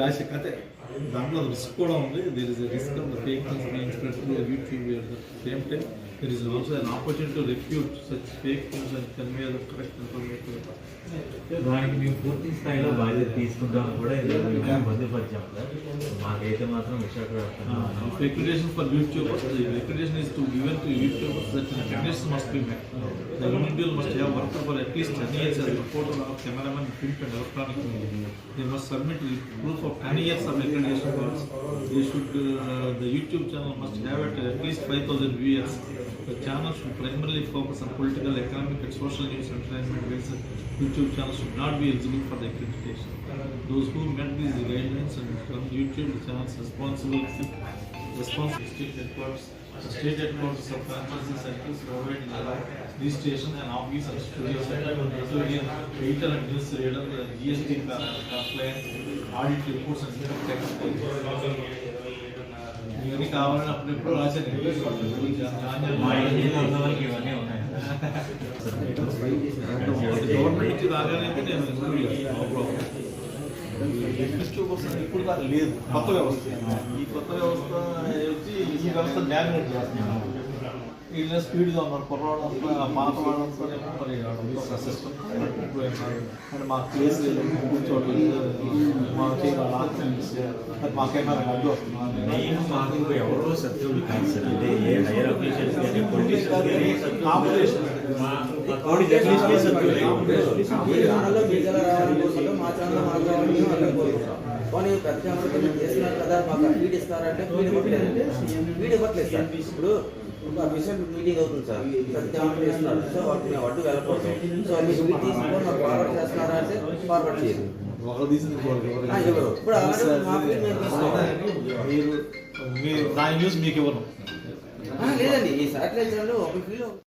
రాసే కథ. దాంట్లో రిస్క్ కూడా ఉంది. There is risk of the fake YouTube same time there is also an opportunity to refute such fake things and convey the correct information దానికి మేము పూర్తి స్థాయిలో బాధ్యత తీసుకుంటాం కూడా పొందుపరిచాం సార్. మాకైతే మాత్రం Visakhapatnam for YouTubers, the accreditation is to given to YouTubers that an accreditation must be met. The individual must have worked for at least ten years as a reporter or cameraman, print and electronic media. They must submit proof of ten years of accreditation course. They should, uh, the YouTube channel must have at at least five thousand viewers. The channel should primarily focus on political, economic and social news entertainment, the YouTube channel should not be eligible for the accreditation. Those who met these guidelines and from YouTube, the channel's responsible responsible state headquarters, the state headquarters of pharmacy centers providing registration and office and studio center, custodian, editor and news reader, the GST compliant, audit reports and income tax. ఇవన్నీ కావాలని అప్పుడెప్పుడు రాశాను మా ఇండియాలో ఉన్నవారికి ఇవన్నీ ఉన్నాయి government నుంచి రాగానే అయితే నేను no problem. డిస్ట్రిబ్యూషన్ ఇప్పుడు దాకా లేదు కొత్త వ్యవస్థ ఈ కొత్త వ్యవస్థ వచ్చి ఈ వ్యవస్థ డామినేట్ చేస్తున్నాం వీళ్ళ స్పీడ్గా ఉన్నారు. కుర్రవాడు అంతా పాత వాళ్ళంతా మరి సిస్టమ్ అంటే మాకు ప్లేస్ లేదు. కూర్చోవట్లేదు. మా చేయాలి. మా కెమెరా అడ్డు వస్తుంది. ఎవరో శత్రువులు కాదు సార్. అంటే ఏ హైయర్ అఫీషియల్స్ కానీ పొలిటీషియన్స్ కానీ ఏ శత్రువులు కాంపిటీషన్ మేము కానీ పెద్ద ఛానల్ కొంచెం చేస్తున్నారు కదా మాకు ఫీడ్ ఇస్తారంటే ఫీడ్ ఇవ్వట్లేదు ఫీడ్ ఇవ్వట్లేదు సార్. ఇప్పుడు ఒక అఫీషియల్ మీటింగ్ అవుతుంది సార్. పెద్ద చేస్తున్నారు. సో వాటిని మేము అడ్డు వెళ్ళకూడదు. సో మీరు ఫీడ్ తీసుకొని మాకు ఫార్వర్డ్ చేస్తున్నారా అంటే ఫార్వర్డ్ చేయదు ఆ? ఇప్పుడు మేము మీరు న్యూస్ మీకు ఇవ్వను. ఆ, లేదండి. ఈ సాటిలైట్ ఛానల్ ఒక